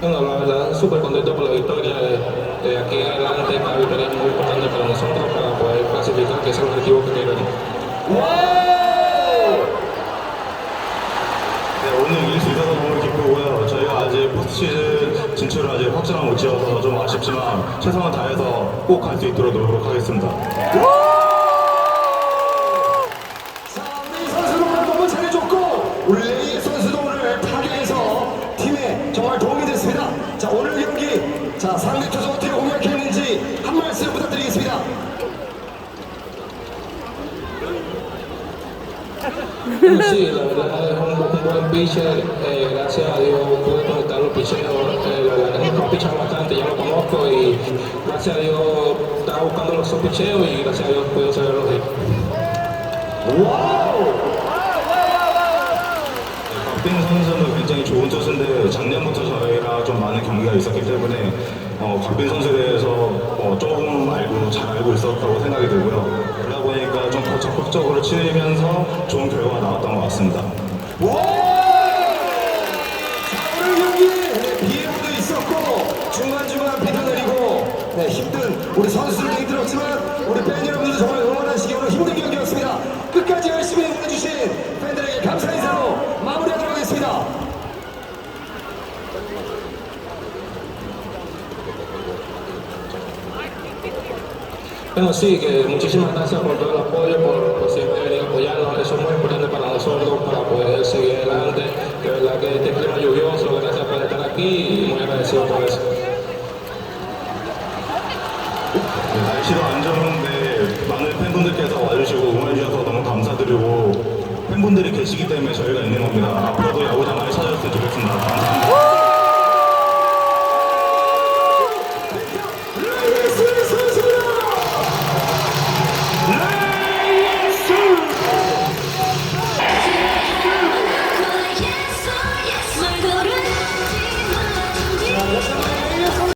Bueno, la verdad, súper contento por la victoria. De, de aquí en adelante, esta victoria es muy importante para nosotros para poder clasificar, que es el objetivo que queremos. 네, 오늘 이길 수 있어서 너무 기쁘고요. 저희가 아직 포스트 시즌 진출을 아직 확정을 못 지어서 좀 아쉽지만 최선을 다해서 꼭 갈 수 있도록 노력하겠습니다. 자, 우리 오늘 너무 잘해줬고, 우리 오늘 경기, 자, 상대 투수 어떻게 공략했는지 한 말씀 부탁드리겠습니다. Bueno, sí, la verdad es un, un buen pitcher. eh, gracias a Dios pude conectar los picheos. eh, la verdad que me pichan bastante, ya lo conozco y gracias a Dios estaba buscando los dos picheos y gracias a Dios pude sacar los hits. 와우! 박빈 선수는 굉장히 좋은 투수인데 작년부터 저희 경기가 있었기 때문에 어, 박빈 선수에 대해서 어, 조금 알고 잘 알고 있었다고 생각이 들고요. 그러다 보니까 좀더 적극적으로 치면서 좋은 결과가 나왔던 것 같습니다. 와! 자, 오늘 경기 네, 비행도 있었고 중간중간 비도 내리고 네, 힘든 우리 선수들도 힘들었지만 우리 팬 여러분들도 정말 응원하시기 오늘 힘든 경기였습니다. 끝까지 열심히 응원해주신 팬들에게 감사 인사로 마무리하도록 하겠습니다. Bueno, sí, que muchísimas gracias por todo el apoyo, por, por siempre venir a apoyarnos. Eso es muy importante para nosotros, para poder seguir adelante. De verdad que este clima lluvioso, gracias por estar aquí y muy agradecido por eso. 네, 날씨도 안 좋은데 많은 팬분들께서 와주시고 응원해주셔서 너무 감사드리고 팬분들이 계시기 때문에 저희가 있는 겁니다. 앞으로도 야구장 많이 찾아주셨으면 좋겠습니다. 감사합니다.